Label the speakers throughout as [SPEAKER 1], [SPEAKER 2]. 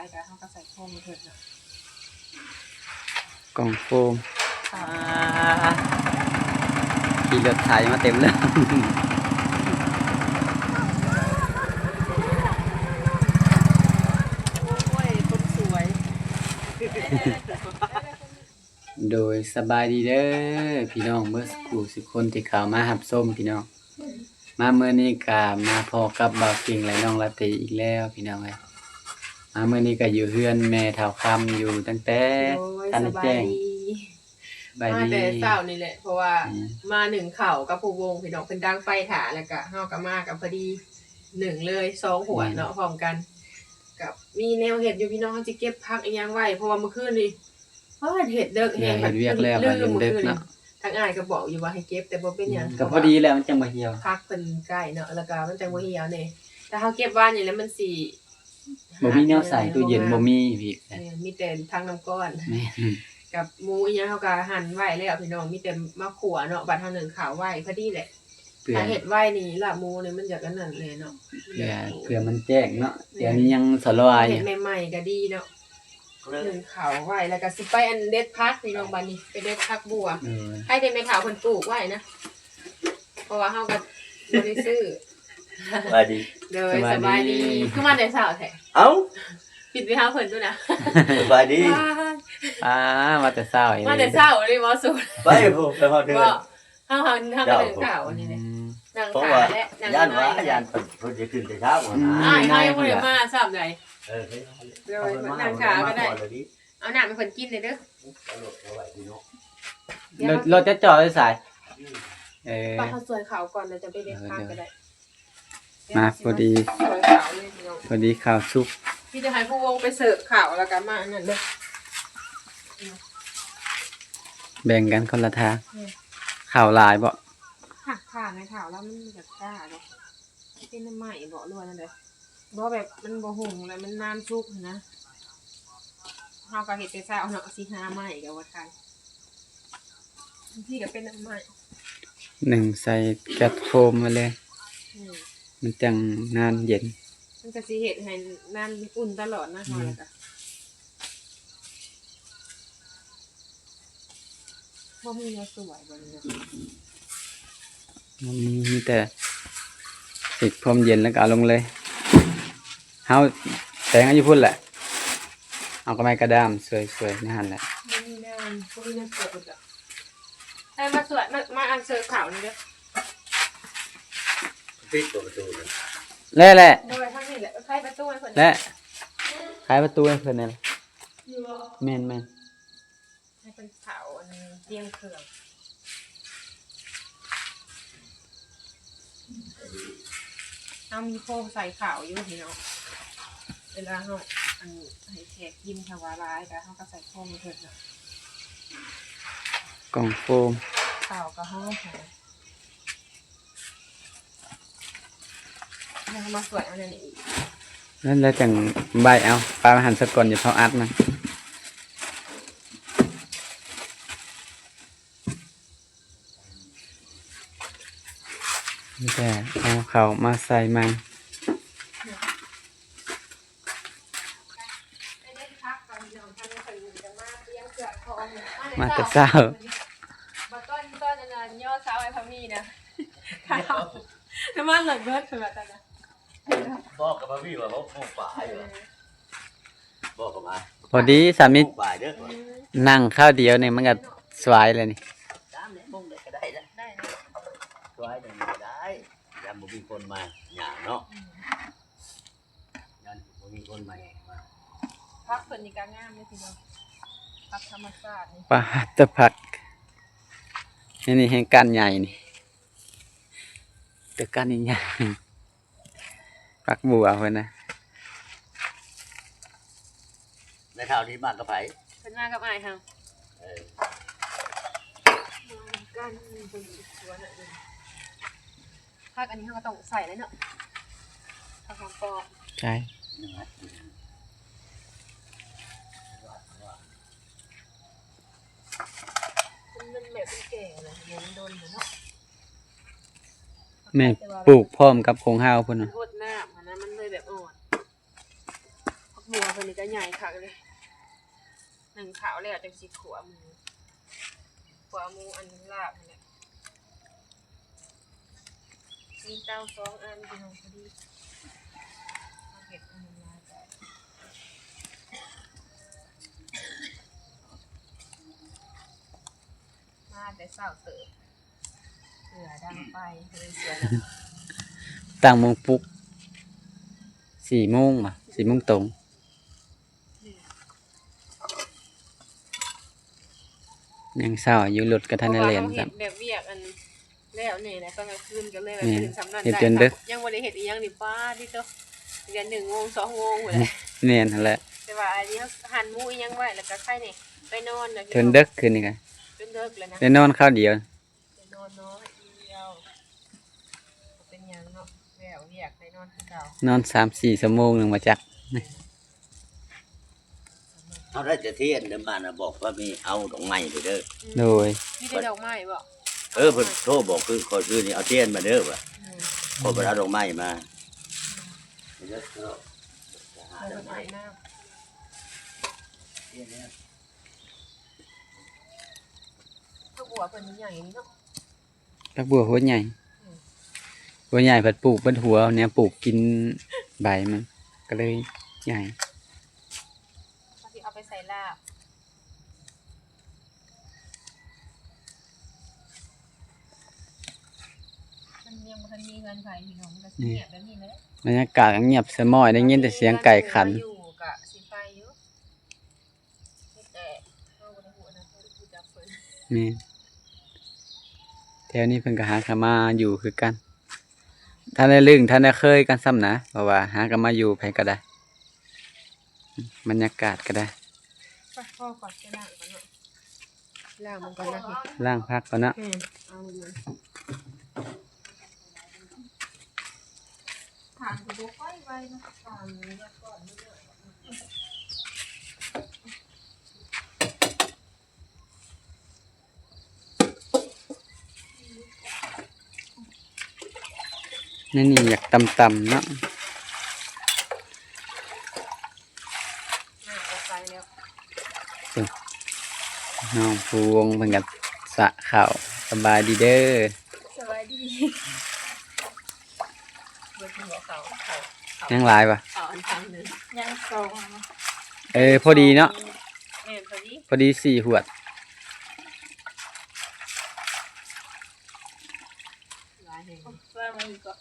[SPEAKER 1] ายแต่เขาก็ใส่โฟมมาเถิดเนาะ
[SPEAKER 2] กล่องโฟมอ่าขี่รถไถมาเต็มเลย
[SPEAKER 1] โอ้ยคนสวย
[SPEAKER 2] โดยสบายดีเด้อพี่น้องเมื่อสักครู่สิบคนที่เข้ามาหับส้มพี่น้อง มาเมื่อนี้ก็มาพอกับบ่าวเก่งและน้องลาตรีอีกแล้วพี่น้องเอ้ย มาเมื่อนี้ก็อยู่เฮือนแม่เฒ่าคำอยู่ตั้งแต่
[SPEAKER 1] โอ้ย
[SPEAKER 2] ทัน
[SPEAKER 1] ส
[SPEAKER 2] ได้
[SPEAKER 1] บา
[SPEAKER 2] แจ้
[SPEAKER 1] ย
[SPEAKER 2] ง
[SPEAKER 1] ดี
[SPEAKER 2] บาย
[SPEAKER 1] มา
[SPEAKER 2] ดี
[SPEAKER 1] แต่เช้านี่แหละเพราะว่า
[SPEAKER 2] อืม
[SPEAKER 1] มาหนึ่งเข่ากับผู้วงพี่น้องเป็นดังไฟถาแล้วก็เฮากับมากับพอดีหนึ่งเลยสองหัวเนาะพร้อมกัน กับมีแนวเห็ดอยู่พี่น้องเขาจะเก็บพักอีกอย่างไว้เพราะว่าเมื่อคืนนี่เพราะว่าเห็ดเดิก
[SPEAKER 2] เดี๋
[SPEAKER 1] แห้
[SPEAKER 2] ยว
[SPEAKER 1] ง
[SPEAKER 2] เฮ็ดเวียกแล้วก็ลืมเด็กเนาะ
[SPEAKER 1] ทางอ้ายก็บอกอยู่ว่าให้เก็บแต่บ่เป็นหยัง
[SPEAKER 2] ก็พอดีแล้วมันจังบ่เหี่ยว
[SPEAKER 1] พักเป็นใกล้เนาะแล้วก็มันจังบ่เหี่ยวนี่แต่เฮาเก็บไว้นี่แล้วมันสิ
[SPEAKER 2] บ่มีแนวใส่ตู้เย็นบ่มีพี่
[SPEAKER 1] เออมีแต่ทางน้ำก้อน
[SPEAKER 2] แม่น
[SPEAKER 1] กับหมูอีหยังเขาก็หั่นไว้แล้วพี่น้องมีแต่มะขัวเนาะบัดเฮาหนึ่งขาวไว้พอดีแหละ
[SPEAKER 2] เพื่อ
[SPEAKER 1] ถ้าเฮ็ดไว้นี่ละหมูนี่มันจะกันนั่นเลยเนาะ
[SPEAKER 2] เพื่อเพื่อมันแจ้งเนาะเดี๋ยวนี้ยังสลอยอ
[SPEAKER 1] เฮ็ด
[SPEAKER 2] ยู่
[SPEAKER 1] ใหม่ๆก็ดีเนาะหนึ่งขาวไว้แล้วก็สิไปอันเด็ดพักพี่น้องบัดนี้ไปเด็ดพักบัว
[SPEAKER 2] เออ
[SPEAKER 1] ให้แต่แม่ขาวเพิ่นปลูกไว้นะเพราะว่าเฮาก็บ่ได้ซื้อ
[SPEAKER 3] สวัสดี
[SPEAKER 1] โดยสบายดี คือมาแต่เช้าแท้
[SPEAKER 3] เอ้า
[SPEAKER 1] ปิดไปหาเพิ่นด้วยนะ
[SPEAKER 3] สบายดี
[SPEAKER 2] อ่ามาแต่เช้าอีก
[SPEAKER 1] มาแต่เช้าเลยบ่สุด
[SPEAKER 3] ไปผมไปพอเดือน
[SPEAKER 1] บ่เฮาเฮาเฮาก็หนึ่งขาวอันนี้แหละ
[SPEAKER 2] อืม
[SPEAKER 1] นั่ง
[SPEAKER 3] เพราะ
[SPEAKER 1] ขา
[SPEAKER 3] ว่า
[SPEAKER 1] และนั่ง
[SPEAKER 3] ย่านว่า
[SPEAKER 1] ไม้
[SPEAKER 3] ย่านเพิ่นจะขึ้นแต่เช้าก่อนนะ
[SPEAKER 1] อ้ายเฮายังบ่ได้มาซ้ํใด
[SPEAKER 3] เออเฮ้ย
[SPEAKER 1] โด
[SPEAKER 3] เอา
[SPEAKER 1] ย
[SPEAKER 3] ไปมา
[SPEAKER 1] นั่งขาก็ได้
[SPEAKER 3] เอาเลยดิ
[SPEAKER 1] เอาน้ำให้เพิ่นกินเลยเด้อ
[SPEAKER 3] เอาหลบเอาไว้ดีเนาะ
[SPEAKER 2] รถรถจะจอดไว้สาย เออ
[SPEAKER 1] ป้าเขาสวยขาวก่อนแล้วจะไปเด็ดพักก็ได้
[SPEAKER 2] มาพอดี
[SPEAKER 1] สวยขาวเลยพี่น้อง
[SPEAKER 2] พอดีข้าวซุป
[SPEAKER 1] พี่จะให้ผู้วงไปเสิร์ฟขาวแล้วกันมาอันนั้นเด้อ
[SPEAKER 2] แบ่งกันคนละทาง
[SPEAKER 1] อืม
[SPEAKER 2] ข้าวหลายบ่
[SPEAKER 1] หักผ่านในขาวแล้วมันแบบกล้าเนาะเป็นน้ำใหม่บ่รวนนั่นเด้อบ่แบบมันบ่หุงแล้วมันน้ำซุกนะเฮาก็เฮ็ดแต่เช้าเนาะสิหาใหม่ก็ว่าทันพี่ก็เป็นน้ำใหม่
[SPEAKER 2] หนึ่งใส่กระโฟมมาเลย
[SPEAKER 1] อื ม
[SPEAKER 2] มันจังนานเย็น
[SPEAKER 1] มันก็สิเฮ็ดให้น้ำอุ่นตลอดนะเฮาแล้วก็บ่มีแนวสวยบ่เนี่ย
[SPEAKER 2] มันมีแต่ติดพรมเย็นแล้วก็เอาลงเลยเฮาแต่งอายุพุ่นแหละ เอากระไม้กระดามสวยๆนี่หั่นแหละ
[SPEAKER 1] ไม่มีแนวไม่มีแนวสวยจ้ะให้มาสวยมามาอันเซอร์ขาวนี่เด้อ
[SPEAKER 3] ปิดตัวประตูเลย
[SPEAKER 2] และแหละ
[SPEAKER 1] โดยทั้งนี้แหละใครประตูให้เพิ่น
[SPEAKER 2] และขายประตูให้เพิ่นนั่นแหละ
[SPEAKER 1] อยู่บ่
[SPEAKER 2] แม่นแม่น
[SPEAKER 1] ให้เพิ่นขาวอันเตียงเครื่องเอามีโฟมใส่ขาวอยู่พี่น้องเวลาเฮาอันให้แขกกินถวายร้ายก็เฮาก็ใส่โฟมมาเถิดเนาะ
[SPEAKER 2] กล่องโฟม
[SPEAKER 1] ขาวก็เฮาหา ยังมาสวยอันนั้นอีก
[SPEAKER 2] นั่นแล้วจังใบเอาปลามาหั่นสะก่อนอย่าเผาอัดมันนี่แต่เอาเขามาใส่มัน
[SPEAKER 1] ไม่ได้พักก่อนน้องทำให้คนอื่นจะมาเลี้ยงเสือทอง
[SPEAKER 2] มาแต่เช้า
[SPEAKER 1] มาต้นต้นอันนั้นย่อเช้าไอ้พามีนะข้าวน้ำมันหล่นเบิดเป็นแบบนั้นนะ
[SPEAKER 3] บอกกับมาพี่ว่าเขาโง่ป่าอยู่บอกกับมา
[SPEAKER 2] พอดีสามี
[SPEAKER 3] โง่ป่าเด้อ
[SPEAKER 2] นั่งข้าวเดียวเนี่ยมันก็สวายเลยนี่
[SPEAKER 3] ตามเนี่ยมุ่งได้ก็ได้นะ
[SPEAKER 1] ได้นะ
[SPEAKER 3] สวยได้ก็ได้ยามบ่มีคนมาหยาเนาะยามบ่มีคนมาแห่มา
[SPEAKER 1] พักส่วนนี้ก็งามเลยทีเดียวพักธรรมชาตินี่
[SPEAKER 2] ปลาตะผักนี่นี่แห่งการใหญ่นี่แต่การใหญ่ ๆปักบัวเพิ่นนะ
[SPEAKER 3] ในเท่านี้บ้านกระไผ
[SPEAKER 1] เป็นมากับไอ้ายทาง
[SPEAKER 3] เออ
[SPEAKER 1] กันเป็นสวนอะไรพักอันนี้เขาก็ต้องใส่เลยเนาะพักของปอ
[SPEAKER 2] ใช่
[SPEAKER 1] มันเป็นแบบเป็นแก่เลยเนี่ยมันโดนอยู่เนาะ
[SPEAKER 2] แม่ปลูกพร้อมกับโครงห้าวเพิ่น
[SPEAKER 1] มัน
[SPEAKER 2] น่ะ
[SPEAKER 1] โคตรหน้ามันนะมันเลยแบัวเป็นนี่ก็ใหญ่คักเลยหนึ่งขาวแล้วจังสิขัวหมูขัวหมูอันลาบนี่แหละมีเต้าสองอันพี่น้องพอดีเอาเห็ดอันนี้ลายไปมาแต่เศร้าเติบเสือดังไปเลยเสือดัง
[SPEAKER 2] ตั้งโมงปลุกสี่โมงป่ะสี่โมงตรง ยังเศร้าอยู่รถกระทันได้เล่น
[SPEAKER 1] เพราะว่า
[SPEAKER 2] ครั
[SPEAKER 1] เขา
[SPEAKER 2] บ
[SPEAKER 1] เห็ดแบบเวียกอันแล้วเนี่ยนะก็กลางคืนก็เลยแบบ
[SPEAKER 2] นี่
[SPEAKER 1] ตื่นสำนัก
[SPEAKER 2] เห็ด
[SPEAKER 1] ได้
[SPEAKER 2] จนดึก
[SPEAKER 1] ยังบ่ได้เห็ดอีหยังนี่ป้าดิโตเรียนหนึ่งโมงสองโมงหมดเลย
[SPEAKER 2] เนียนนั่นแหละ
[SPEAKER 1] แต่ว่าอันนี้เขาหั่นหมูอีหยังไว้แล้วก็ไข่นี่ไปนอนแล้ว
[SPEAKER 2] จนเดึกคืนนี่กัน
[SPEAKER 1] จนเลิกเลยนะ
[SPEAKER 2] ได้นอนข้าวเดียว
[SPEAKER 1] ไปนอนน้อยเดียวบ่เป็นหยังเนาะแล้วเวียกไปนอนคือเก่าน
[SPEAKER 2] อนสามสี่ชั่วโมงหนึ่งมาจัก
[SPEAKER 3] เอาได้จะเทียนเดิมมานะบอกว่ามีเอาดอกไม้ไปเด้อ
[SPEAKER 2] โดย
[SPEAKER 1] มีแต่ดอกไม้บ่
[SPEAKER 3] เออเพิ่นโทรบอกคือคนคือนี่เอาเทียนมาเด้อว่ะ
[SPEAKER 1] อืม
[SPEAKER 3] พอไปเอาดอกไม้มาเด้อเนาะจะหา
[SPEAKER 1] เอา
[SPEAKER 3] ด
[SPEAKER 1] ด
[SPEAKER 3] อ
[SPEAKER 1] อกก
[SPEAKER 3] ไม้
[SPEAKER 1] ไม้มา
[SPEAKER 3] เทียนเนี่ย
[SPEAKER 1] ถ้าบัวเพิ่นใหญ่นี่เนาะ
[SPEAKER 2] พักบัวหัวใหญ่ หัวใหญ่ผัดปลูกบนหัวเนี่ยปลูกกินใบมันก็เลยใหญ่
[SPEAKER 1] เขาสิเอาไปใส่ ลาบมันยังบ่ทันมีเงินไผพี่น้องมันก็สิเงียบแบบนี้แหละ
[SPEAKER 2] บรรยากาศก็เงียบสมอยได้ยินแต่เสียงไก่ขัน
[SPEAKER 1] อยู่กะสิไปอยู่แต่เอาบ่ได้หัวนะเพิ่นผู้จับเพิ่น
[SPEAKER 2] นี่แถวนี้เพิ่นก็หาขามาอยู่คือกันท่านได้ลึงท่านได้เคยกันซ้ำนะเพราะว่าหากันมาอยู่ไผก็ได้ บรรยากาศก็ได้
[SPEAKER 1] ไป พ่อก่อนจะล้างก่อนเนาะล้างมันก่อนนะพี่
[SPEAKER 2] ล่างพักก่อนนะ
[SPEAKER 1] อืมเอาเลยถามกูบ่ค่อยไว้นะถามนี่ก่อนเรื่อย
[SPEAKER 2] นี่นี่อยากต่ำๆเนาะ
[SPEAKER 1] ๆอ่าเอาไปแล้ว
[SPEAKER 2] น้องพวงเพิ่นก็สระข้าวสบายดีเด้อ
[SPEAKER 1] สวัสดีเบิดหัวเขาเขาเขา
[SPEAKER 2] ยังหลายปะ
[SPEAKER 1] เขาอันทางหนึงยังสอง
[SPEAKER 2] เออพอดีเนาะ
[SPEAKER 1] แม่นพอดี
[SPEAKER 2] พอดีสี่หวด
[SPEAKER 1] หลายแห่งว่ามันก็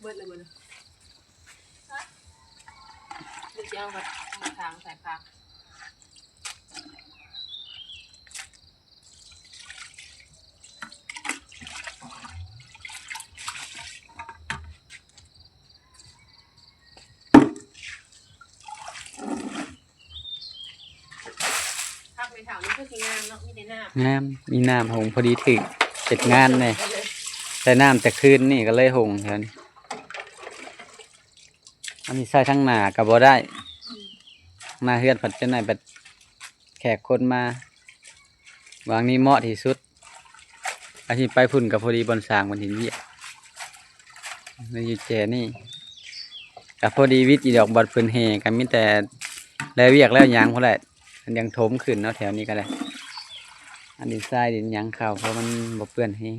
[SPEAKER 1] เบิดเลยเบิดเลยฮะเดี๋ยวจะเอากับเอาทางใส่ผักพัก ในแถวนี้คือสิงามเนาะมีแต่น้ำ
[SPEAKER 2] งามมีน้ำหงพอดีถึกเสร็จงานเลยใส่น้ำแต่คืนนี่ก็เลยหงแถวนี้อันนี้ใส่ทั้งหนากับบ่ได้หน้าเฮือนผัดจะไหนบัดแขกคนมาวางนี้เหมาะที่สุดอาชีพไปพุ่นกับพอดีบนสร้างบนหินเยี่ยเลยอยู่แจนี่กับพอดีวิทย์อีดอกบอดพื้นเฮกันมีแต่แล้วเวียกแล้วหยางพอแหละ มันยังถมขึ้นเนาะแถวนี้ก็ได้อันนี้ทรายดินยังเข่าเพราะมันบ่เปื้อนให้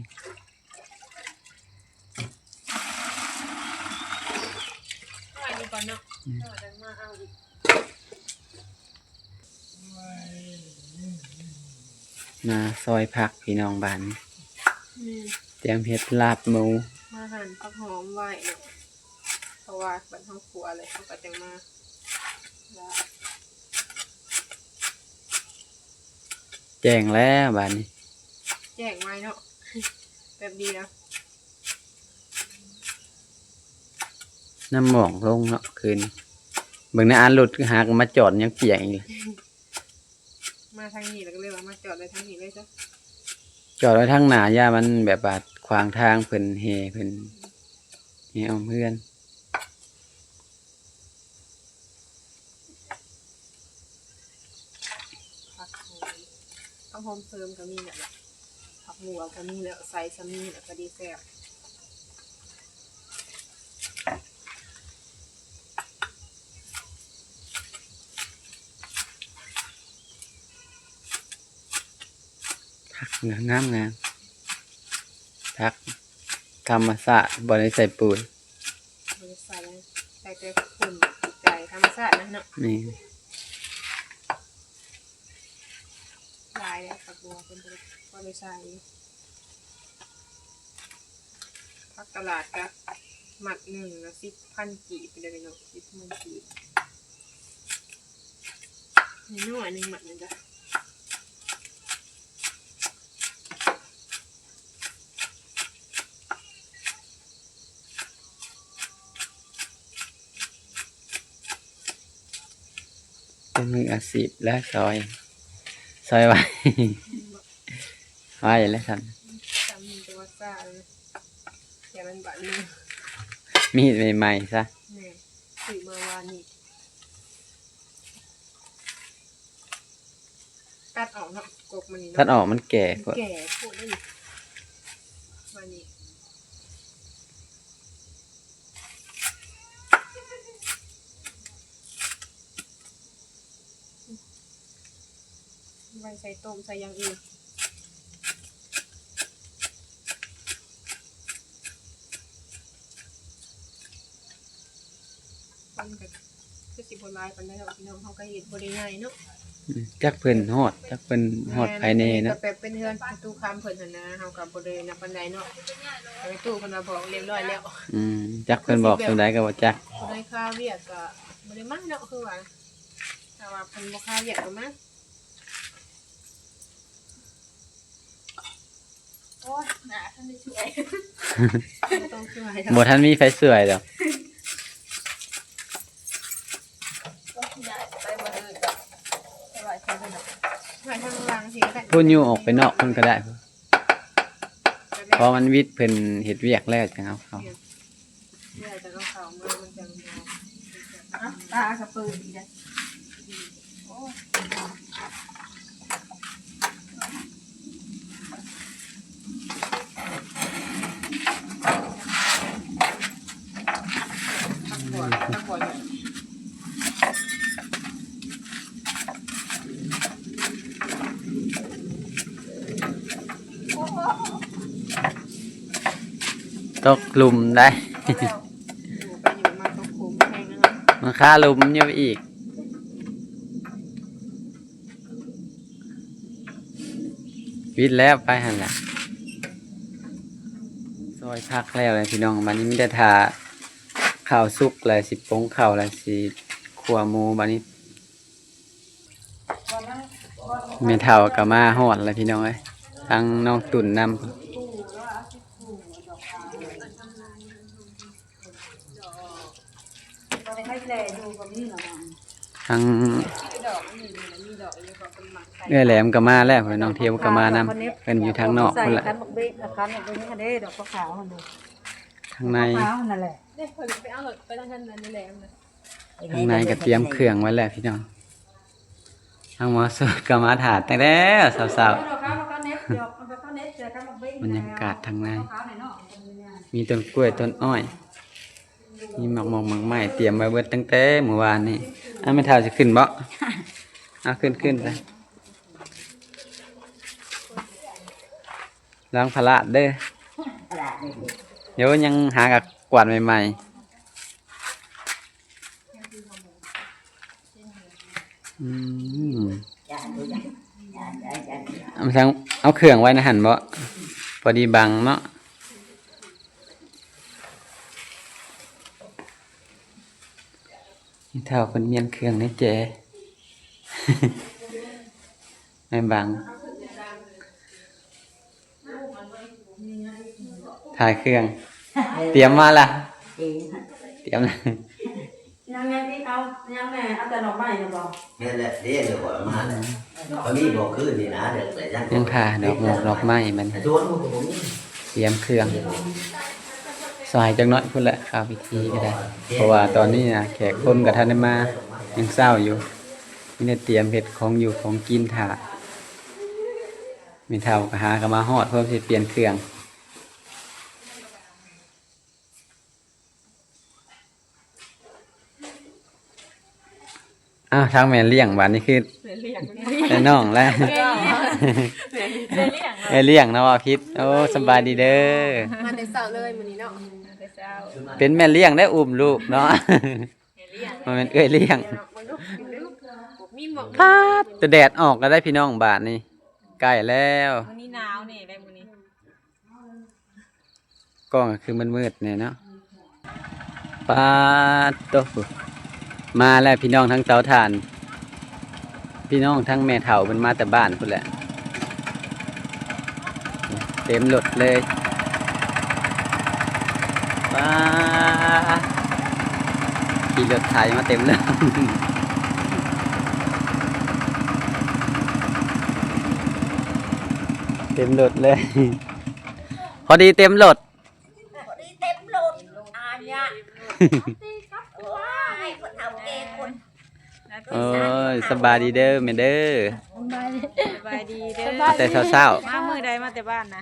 [SPEAKER 1] มา
[SPEAKER 2] ซอยผักพี่น้องบ้านเตรียมเฮ็ดลาบหมู
[SPEAKER 1] มาหั่นผักหอมไว้เนาะเพราะว่าบันท้องครัวเลยเขาก็จะมาล้ว
[SPEAKER 2] แจ้งแล้วบ้านนี้
[SPEAKER 1] แจ้งไว้เนาะ แบบดีแล้ว
[SPEAKER 2] น้ำหมองลงเนาะคืนนี้เบิ่งในอ่านรถหากนมาจอดยังเปียกอีกเลย
[SPEAKER 1] มาทางนี้แล้วก็เลยว่ามาจอดเลยทางนี้เลยจ้ะ
[SPEAKER 2] จอดไว้ทางหน้าย่ามันแบบบาดขวางทางเพิ่นเฮเพิ่นเฮเอาเพื่อน
[SPEAKER 1] หอมเสริมก็มีเนี่ยผักหมูก็มีแล้วใส่ซามีแล้วก็ดีแซ่บผัก
[SPEAKER 2] งามงามงามผักธรรมศาสตร์บริใส่ปุ๋ย
[SPEAKER 1] บริใส่ใส่แต่ฝุ่นใส่ธรรมศาสตร์นะเนาะ
[SPEAKER 2] นี่า
[SPEAKER 1] ยแล้วฝักบัวเป็นบริษัทพักตลาดกะหมัดหนึ่งละสิบพันกีบไปเลยเนาะสิบพันกีบนี่หน่อยหนึ่งหมัดหนึงจ้ะ
[SPEAKER 2] เป็นมืออาชีพและซอย ซอยไว้ ไว้แล้วท่าน
[SPEAKER 1] จำมันตัวซ่าเลยอย่ามันบัดมือ
[SPEAKER 2] มีดใหม่ๆซะ
[SPEAKER 1] แม่สื่อมาวานนี่ตัดออกเนาะกบมันนี่
[SPEAKER 2] ถ้า
[SPEAKER 1] เนาะ
[SPEAKER 2] ออกมันแก่พวก
[SPEAKER 1] แก่พูดได้ดิวันนี้ ไว้ใส่ต้มใส่อย่างอื่นมันก็คือสิบลายปันได้หรอกพี่น้องเขาก็เห็นบริง่ายเนาะ
[SPEAKER 2] อืมจักเพิ่นฮอดจักเพิ่นฮอดภายใน
[SPEAKER 1] ก็
[SPEAKER 2] เนาะ
[SPEAKER 1] แบบเป็นเฮือนประตูคำเพิ่นหั่นนะเฮากับ่ได้นับปานใดเนาะแต่ไปตู้เพิ่นมาบอกเรียบร้อยแล้ว
[SPEAKER 2] อืมจักเพิ่นบอกจังไดก็บ่จัก
[SPEAKER 1] บ่ได้ค่าเวียกก็บ่ได้มาเนาะคือว่าแต่ว่าเพิ่นบ่ค่าเวียกก็มา โอ้ยหนาท่านได้ช่วยบ่ต้องช่วยดอก
[SPEAKER 2] บ่ทันมีไฟสวยดอก
[SPEAKER 1] ไปบ่ได้ดอกสบายใจเพิ่นดอกไว้ทางหลังสิก็ได้
[SPEAKER 2] พูนอยู่ออกไปนอกเพิ่นก็ได้ เพราะมันวิทย์เพิ่นเฮ็ดเวียกแล้วจังเอาเขา
[SPEAKER 1] เดี๋ยวจะต้องเข้ามามันจังบ่
[SPEAKER 4] อะตากระปืนอีกแล้ว
[SPEAKER 1] ก่อตักบ่อเนี่ย
[SPEAKER 2] ตกหลุมได้
[SPEAKER 1] อยู่ไปอยู่มาตกโค้งแพงนะ
[SPEAKER 2] มันค่าหลุมอยู่อีก วิทย์แล้วไปหันละซอยพักแล้วเลยพี่น้องบัดนี้ไมีแต่ทา ข่าวสุกอะไรสิปงข่าวอะไรสิขัวมูบานี้เมถาวกับมาหอดอะไรพี่น้องไอ้ยทั้งน้องตุ่นนำทั้งเอื้อแหลมกับมาแล้วน้องเทียวกับมานำเป็นอยู่ทางนอกคนละ
[SPEAKER 4] ขาวๆมันดู
[SPEAKER 2] ทางใน
[SPEAKER 4] ขาวๆนั่นแหละ
[SPEAKER 1] เนี่ยเพิ่นไปเอารถไปทางนั้นนั่นนี่แหละนะ
[SPEAKER 2] ทางในก็เตรียมเครื่องไว้แล้วพี่น้องทางหมอสดก็มาถาดตั้งแต่สาว
[SPEAKER 4] ดอกขาวมันก็เน็ตดอกมันก็เน็ตเจอคันบักเบ้
[SPEAKER 2] ๆบรรยากาศทางใน
[SPEAKER 4] ขาวๆหน่อยเนาะ
[SPEAKER 2] มีต้นกล้วยต้นอ้อย มีหมากหมอกหมากไม้เตรียมไว้เบิดตั้งแต่เมื่อวานนี่อะไม่เท่าจะขึ้นบ่ เอาขึ้นขึ้นไปล้างพละเด้อ เดี๋ยวยังหากับกวาดใหม่ๆอืมเอามาทางเอาเครื่องไว้นะหันบ่พอดีบังเนาะนี่เท่าคนเมียนเครื่องนี่เจไม่บัง ถ่ายเครื่อง เตรียมมาละเตรียมละ
[SPEAKER 4] ยังไงที่เอายังแม่เอาแต่ดอกไม้นะบอก
[SPEAKER 3] นี่แหละเรียกเดี๋ยวก่อนมาเนี่ยเขามีบอกคืนนี่นะเดี๋ยวแต่ยัง
[SPEAKER 2] ยังถ่าดอกหมอกดอกไม้มัน
[SPEAKER 3] แต่ชวนพวกผมนี่
[SPEAKER 2] เตรียมเครื่องสายจังน้อยพุ่นแหละข้าวพิธีก็ได้ เพราะว่าตอนนี้นะแขกคนกับท่านได้มายังเศร้าอยู่นี่ได้เตรียมเห็ดของอยู่ของกินถ่ามีเท่าก็หาก็มาฮอดเพื่อที่เปลี่ยนเครื่อง อ้าวทางแม่เลี้ยงบานนี่คือ
[SPEAKER 1] เรียก
[SPEAKER 2] แต่น้องแล้ว
[SPEAKER 1] เรียกเลยเรียก
[SPEAKER 2] เอยเลี้ยงเนาะว่าพิษโอ้สำบายดีเด้อ
[SPEAKER 1] มาแต่เช้าเลยมื้อนี้เนาะแต่เช้า
[SPEAKER 2] เป็นแม่เลี้ยงได้อุ้มลูกเนาะ
[SPEAKER 1] เรียก
[SPEAKER 2] มันเป็นเอ้ยเลี้ยง
[SPEAKER 1] มันลูกลูกมีหมอก
[SPEAKER 2] พาดจะแดดออกแล้วได้พี่น้องบาทนี่ใกล้แล้ว
[SPEAKER 1] มื้อนี้หนาวนี่ได้มื้อนี้
[SPEAKER 2] กล้องก็คือมันมืดเนี่ยเนาะปาดโตะ มาแล้วพี่น้องทั้งเตาถ่าน พี่น้องทั้งแม่เฒ่าเป็นมาแต่บ้านพุ่นแหละ เต็มรถเลยป้าขี่รถไถมาเต็มเลยเต็มรถเลย พอดีเต็มรถ
[SPEAKER 4] เต็มโหลดอ่านยะว้ายคนเฒ่าแก่คน
[SPEAKER 2] โอ้ยสบายดีเด้อแม่เด้อ
[SPEAKER 1] สบายดีเด้อ
[SPEAKER 2] มาแต่เช้า
[SPEAKER 1] มามื้อใดมาแต่บ้านนะ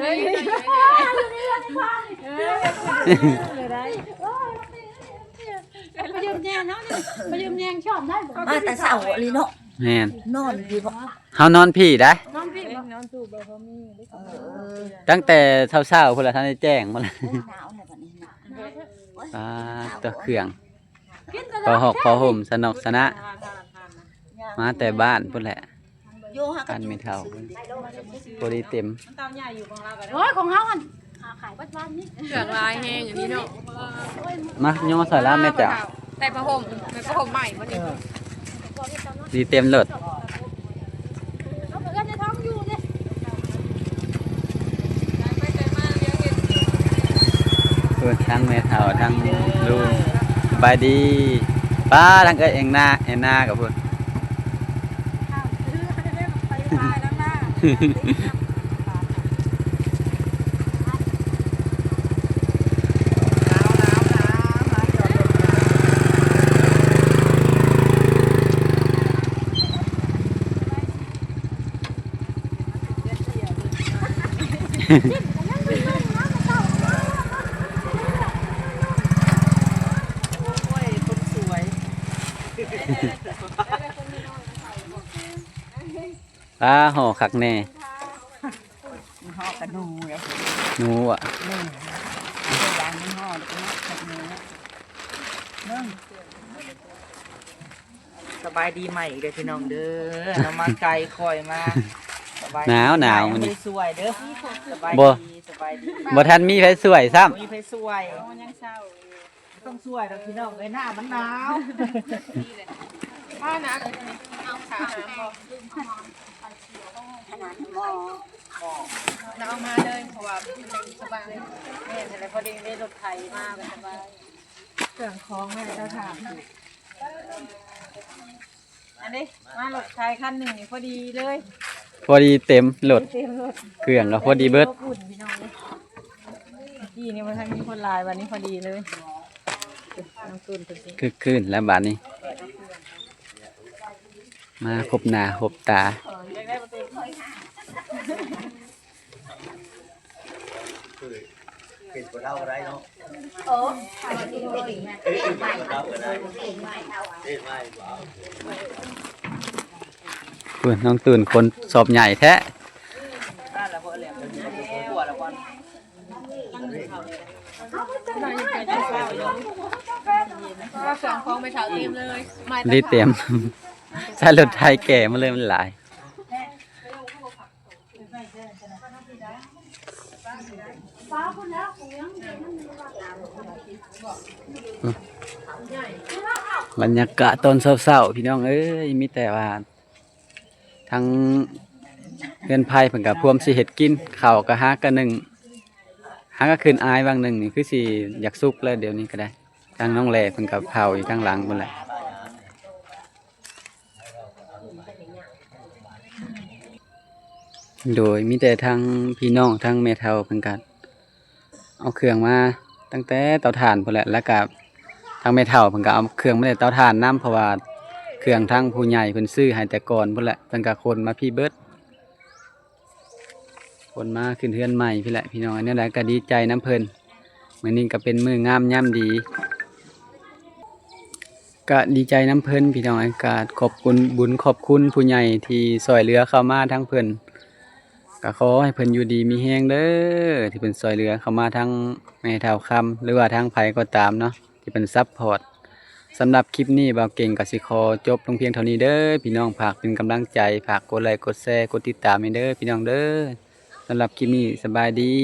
[SPEAKER 4] เอ้ย
[SPEAKER 5] มายืมแยงเนาะมายืมแยงชอบได้บ่
[SPEAKER 4] มาแต่เช้าลีเนาะ
[SPEAKER 2] ๆแม่น
[SPEAKER 4] นอนอยู่บ่
[SPEAKER 2] เฮานอนพี่ได้
[SPEAKER 5] น้องพี่บ่
[SPEAKER 1] น้องตู่บ่พอมี
[SPEAKER 4] เออ
[SPEAKER 2] ตั้งแต่เช้าๆพุ่นละท่านได้แจ้งมาแล้ว
[SPEAKER 4] หนาวเนี่ยบัดนี้หนาว
[SPEAKER 2] อ่าตัวเครื่อง พอหอกพอห่มสนอกสนะ มาแต่บ้านพุ่นแหละ
[SPEAKER 4] อยู่หา
[SPEAKER 2] กันไม่เท่าพอดีเต็ม
[SPEAKER 1] มันเตาใหญ่อยู่ของเราก็ได้
[SPEAKER 5] โอ้ยของเฮาอันหาขายปัจจุบันนี้
[SPEAKER 1] เครื่องลายแห้งอันนี้เนาะ
[SPEAKER 2] มาย่อใส่ละแม่จ๋า
[SPEAKER 1] แต่ผ้าห่มแต่ผ้าห่มใหม่บ่นี่
[SPEAKER 2] ดีเต็มรถ
[SPEAKER 5] เอาเอิ้นในท้องอยู่เนี่ย
[SPEAKER 1] ไปใจมากเลี้ยงเห็ด
[SPEAKER 2] เพิ่นทั้งแม่เฒ่าทั้งลุงส บายดีป้าทั้งเอ้ยเองหน้าเอ็นหน้ากับพุ่น
[SPEAKER 1] ไปทายแล้วนะโอ้ยคนสวย
[SPEAKER 2] ป้าห่อคักแน่
[SPEAKER 4] ห่อกระดูเลย
[SPEAKER 2] หนูอะ
[SPEAKER 4] นี่ยางนี่ห่อแล้วก็ขัดเนื้อเบิ่ง
[SPEAKER 6] สบายดีใหม่เด้อพี่น้องเด้อเรามาไกลคอยมาสบายดี
[SPEAKER 2] หนาวหนาว
[SPEAKER 6] ไม่
[SPEAKER 2] มื้อ
[SPEAKER 6] ได้
[SPEAKER 2] นี้
[SPEAKER 6] สวยเด้อสบาย
[SPEAKER 2] บ่
[SPEAKER 6] ดีสบายดี
[SPEAKER 2] บ่ทันมีไผสวยซ้ำ
[SPEAKER 6] มีไฟสวย
[SPEAKER 1] ยังเศร้า
[SPEAKER 6] ต้องสวยดอกพี่น้องเอ้ยหน้ามันหนาว
[SPEAKER 1] ป้านะเอาขาหาบ่
[SPEAKER 4] ขนาดหมอ
[SPEAKER 1] เราเอามาเลยเพราะว่าสบายแม่อะไรพอดีได้รถไถมาแบบสบายเครื่องคล้องแม่เจ้าถามอันนี้มารถไถคันหนึ่งนี่พอดีเลย
[SPEAKER 2] พอดีเต็มรถ
[SPEAKER 1] เต็มรถ
[SPEAKER 2] เครื่องก็พอดีเบิด
[SPEAKER 1] อบอุ่นพี่น้องเลยพี่นี่มาทางนี้คนลายวันนี้พอดีเลยน้ำตุนตัวจริง
[SPEAKER 2] คึกคืนแล้วบาดนี้ มาครบหน้าครบตา
[SPEAKER 1] อยากได้ประตู
[SPEAKER 3] เป็นคนเราอะไรเนาะ
[SPEAKER 4] โอ้ทำดีเก่งนะเก่งใหม่
[SPEAKER 3] เราก็ได้
[SPEAKER 4] เก่งใหม่เอา
[SPEAKER 3] เล่นไม่
[SPEAKER 2] เพื่อนน้องตื่นคนสอบใหญ่แท้
[SPEAKER 6] นั่นแหละพอแหลมปวดแล้วก่อน
[SPEAKER 1] เราอยู่ใกล้จะเศร้าอยู่ก็เครื่องคล้องไปเถาเต็มเลย ไม่
[SPEAKER 2] รีเต็มใช้รถไทยแก่มาเลยมันหลาย
[SPEAKER 5] ฟ้าพุ่นแล้วของยัง
[SPEAKER 2] บรรยากาศตอนเศร้าๆพี่น้องเอ้ยมีแต่ว่า ทั้งเพื่อนภัยเพิ่นกับพวมสิเฮ็ดกินเข้าวก็หากันหนึ่งหาก็คืนอายบางหนึ่งนี่คือสิอยากสุกแล้วเดี๋ยวนี้ก็ได้ทางน้องแหล่เพิ่นกับเผาอยู่ข้างหลังพุ่นแหละโดยมีแต่ทางพี่น้องทางแม่เฒ่าเพิ่นก็ เอาเครื่องมาตั้งแต่เตาถ่านพุ่นแหละแล้วก็ทางแม่เฒ่าเพิ่นก็เอาเครื่องมาได้เตาถ่านนํเพราะว่าเครื่องทางผู้ใหญ่เพิ่นซื้อให้แต่ก่อนพุ่นแหละเพิ่นก็คนมาพี่เบิดคนมาขึ้นเฮือนใหม่พี่แหละพี่น้องอันนี้แหละก็ดีใจน้ำเพิ่นมื้อนี้ก็เป็นมืองามยามดี ก็ดีใจน้ำเพลินพี่น้องกาขอบคุณบุญขอบคุณผู้ใหญ่ที่ซอยเหลือเข้ามาทั้งเพลิน ก็ขอให้เพิ่นอยู่ดีมีแฮงเด้อที่เพิ่นซอยเหลือเข้ามาทั้งแม่เท่าคำหรือว่าทางไผก็ตามเนาะที่เพิ่นซัพพอร์ตสำหรับคลิปนี้บ่าวเก่งก็สิคอจบลงเพียงเท่านี้เด้อพี่น้องฝากเป็นกำลังใจฝากกดไลค์กดแชร์กดติดตามให้เด้อพี่น้องเด้อสำหรับคลิปนี้สบายดี